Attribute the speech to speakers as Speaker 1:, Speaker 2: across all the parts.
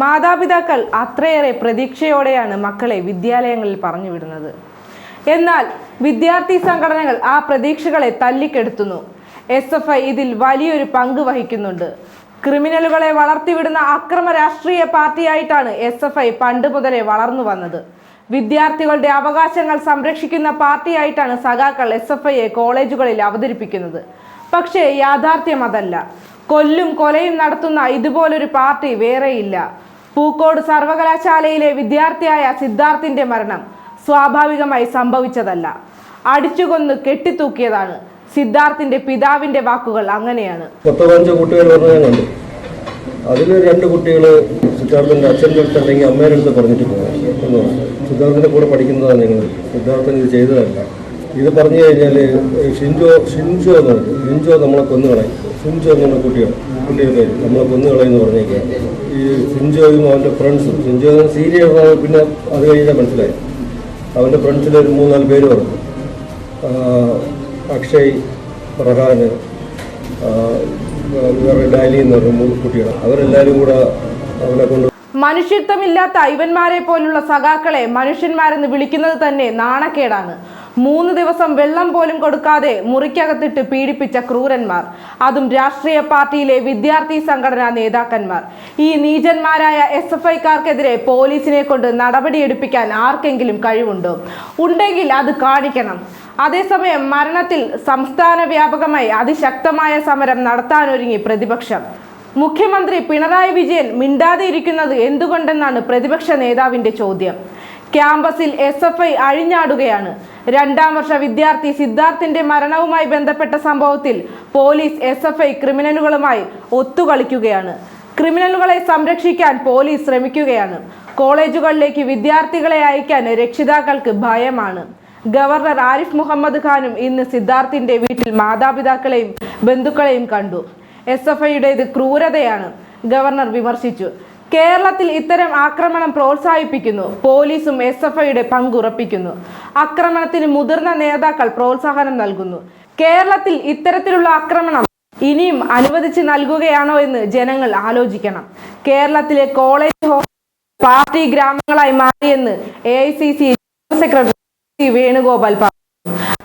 Speaker 1: മാതാപിതാക്കൾ അത്രയേറെ പ്രതീക്ഷയോടെയാണ് മക്കളെ വിദ്യാലയങ്ങളിൽ പറഞ്ഞു വിടുന്നത് എന്നാൽ വിദ്യാർത്ഥി സംഘടനകൾ ആ പ്രതീക്ഷകളെ തല്ലിക്കെടുത്തുന്നു. എസ് എഫ് ഐ ഇതിൽ വലിയൊരു പങ്ക് വഹിക്കുന്നുണ്ട്. ക്രിമിനലുകളെ വളർത്തിവിടുന്ന അക്രമ രാഷ്ട്രീയ പാർട്ടിയായിട്ടാണ് എസ് എഫ് ഐ പണ്ട് മുതലേ വളർന്നു വന്നത്. വിദ്യാർത്ഥികളുടെ അവകാശങ്ങൾ സംരക്ഷിക്കുന്ന പാർട്ടിയായിട്ടാണ് സഖാക്കൾ എസ് എഫ് ഐയെ കോളേജുകളിൽ അവതരിപ്പിക്കുന്നത്. പക്ഷേ യാഥാർത്ഥ്യം അതല്ല കൊല്ലും കൊലയും നടത്തുന്ന ഇതുപോലൊരു പാർട്ടി വേറെയില്ല. പൂക്കോട് സർവകലാശാലയിലെ വിദ്യാർത്ഥിയായ സിദ്ധാർത്ഥിന്റെ മരണം സ്വാഭാവികമായി സംഭവിച്ചതല്ല. അടിച്ചുകൊന്ന് കെട്ടിത്തൂക്കിയതാണ് സിദ്ധാർത്ഥിന്റെ പിതാവിന്റെ വാക്കുകൾ അങ്ങനെയാണ്.
Speaker 2: അതിൽ രണ്ട് കുട്ടികൾ സിദ്ധാർത്ഥന്റെ അച്ഛന്റെ അടുത്ത് അല്ലെങ്കിൽ അമ്മയുടെ അടുത്ത് പറഞ്ഞിട്ട് പോകാം സിദ്ധാർത്ഥന്റെ കൂടെ പഠിക്കുന്നതാണ് ഞങ്ങൾ സിദ്ധാർത്ഥൻ ഇത് ചെയ്തതല്ല. ഇത് പറഞ്ഞു കഴിഞ്ഞാൽ ഷിൻജോ ഷിൻജോ എന്ന് പറഞ്ഞു. ഷിൻജോ നമ്മളെ കൊന്നുകളയും ഷിൻജോ എന്നുള്ള കുട്ടിയാണ് കുട്ടിയുടെ പേര് നമ്മളെ കൊന്നുകളയെന്ന് പറഞ്ഞേക്കാം. ഈ ഷിൻജോയും അവന്റെ ഫ്രണ്ട്സും ഷിൻജോ സീരിയൽ പിന്നെ അത് കഴിഞ്ഞാൽ മനസ്സിലായി അവന്റെ ഫ്രണ്ട്സിൽ ഒരു മൂന്നാൽ പേര് പറഞ്ഞു അക്ഷയ് പ്രഹാന് ഡാലി എന്ന് പറഞ്ഞ മൂന്ന് കുട്ടികൾ അവരെല്ലാവരും കൂടെ അവനെ കൊണ്ട്
Speaker 1: മനുഷ്യത്വമില്ലാത്ത ഐവന്മാരെ പോലുള്ള സഖാക്കളെ മനുഷ്യന്മാരെന്ന് വിളിക്കുന്നത് തന്നെ നാണക്കേടാണ്. മൂന്ന് ദിവസം വെള്ളം പോലും കൊടുക്കാതെ മുറിക്കകത്തിട്ട് പീഡിപ്പിച്ച ക്രൂരന്മാർ. അതും രാഷ്ട്രീയ പാർട്ടിയിലെ വിദ്യാർത്ഥി സംഘടനാ നേതാക്കന്മാർ. ഈ നീചന്മാരായ എസ് എഫ് ഐക്കാർക്കെതിരെ പോലീസിനെ കൊണ്ട് നടപടിയെടുപ്പിക്കാൻ ആർക്കെങ്കിലും കഴിവുണ്ടോ? ഉണ്ടെങ്കിൽ അത് കാണിക്കണം. അതേസമയം മരണത്തിൽ സംസ്ഥാന വ്യാപകമായി അതിശക്തമായ സമരം നടത്താനൊരുങ്ങി പ്രതിപക്ഷം. മുഖ്യമന്ത്രി പിണറായി വിജയൻ മിണ്ടാതെ ഇരിക്കുന്നത് എന്തുകൊണ്ടെന്നാണ് പ്രതിപക്ഷ നേതാവിന്റെ ചോദ്യം. ക്യാമ്പസിൽ എസ് എഫ് ഐ അഴിഞ്ഞാടുകയാണ്. രണ്ടാം വർഷ വിദ്യാർത്ഥി സിദ്ധാർത്ഥിന്റെ മരണവുമായി ബന്ധപ്പെട്ട സംഭവത്തിൽ പോലീസ് എസ് എഫ് ഐ ക്രിമിനലുകളുമായി ഒത്തുകളിക്കുകയാണ്. ക്രിമിനലുകളെ സംരക്ഷിക്കാൻ പോലീസ് ശ്രമിക്കുകയാണ്. കോളേജുകളിലേക്ക് വിദ്യാർത്ഥികളെ അയക്കാൻ രക്ഷിതാക്കൾക്ക് ഭയമാണ്. ഗവർണർ ആരിഫ് മുഹമ്മദ് ഖാനും ഇന്ന് സിദ്ധാർത്ഥിന്റെ വീട്ടിൽ മാതാപിതാക്കളെയും ബന്ധുക്കളെയും കണ്ടു. എസ് എഫ് ഐയുടേത് ക്രൂരതയാണ് ഗവർണർ വിമർശിച്ചു. കേരളത്തിൽ ഇത്തരം ആക്രമണം പ്രോത്സാഹിപ്പിക്കുന്നു. പോലീസും എസ് എഫ് ഐയുടെ പങ്കുറപ്പിക്കുന്നു ആക്രമണത്തിന് മുതിർന്ന നേതാക്കൾ പ്രോത്സാഹനം നൽകുന്നു. കേരളത്തിൽ ഇത്തരത്തിലുള്ള ആക്രമണം ഇനിയും അനുവദിച്ച് നൽകുകയാണോ എന്ന് ജനങ്ങൾ ആലോചിക്കണം. കേരളത്തിലെ കോളേജ് പാർട്ടി ഗ്രാമങ്ങളായി മാറിയെന്ന് A I C C secretary Venugopal പറഞ്ഞു.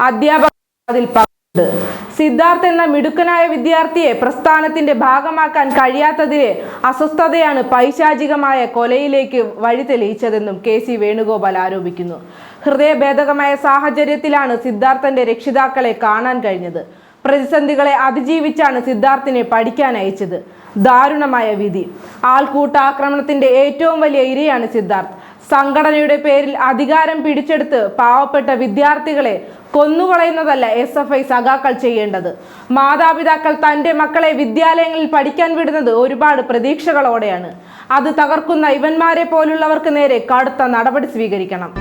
Speaker 1: അധ്യാപകർ അതിൽ പങ്കുണ്ട് സിദ്ധാർത്ഥ് എന്ന മിടുക്കനായ വിദ്യാർത്ഥിയെ പ്രസ്ഥാനത്തിന്റെ ഭാഗമാക്കാൻ കഴിയാത്തതിലെ അസ്വസ്ഥതയാണ് പൈശാചികമായ കൊലയിലേക്ക് വഴി തെളിയിച്ചതെന്നും കെ സി വേണുഗോപാൽ ആരോപിക്കുന്നു. ഹൃദയഭേദകമായ സാഹചര്യത്തിലാണ് സിദ്ധാർത്ഥന്റെ രക്ഷിതാക്കളെ കാണാൻ കഴിഞ്ഞത്. പ്രതിസന്ധികളെ അതിജീവിച്ചാണ് സിദ്ധാർത്ഥിനെ പഠിക്കാൻ അയച്ചത്. ദാരുണമായ വിധി. ആൾക്കൂട്ടാക്രമണത്തിന്റെ ഏറ്റവും വലിയ ഇരയാണ് സിദ്ധാർത്ഥ്. സംഘടനയുടെ പേരിൽ അധികാരം പിടിച്ചെടുത്ത് പാവപ്പെട്ട വിദ്യാർത്ഥികളെ കൊന്നുകളയുന്നതല്ല എസ് എഫ് ഐ സഖാക്കൾ ചെയ്യേണ്ടത്. മാതാപിതാക്കൾ തന്റെ മക്കളെ വിദ്യാലയങ്ങളിൽ പഠിക്കാൻ വിടുന്നത് ഒരുപാട് പ്രതീക്ഷകളോടെയാണ്. അത് തകർക്കുന്ന ഇവന്മാരെ പോലുള്ളവർക്ക് നേരെ കടുത്ത നടപടി സ്വീകരിക്കണം.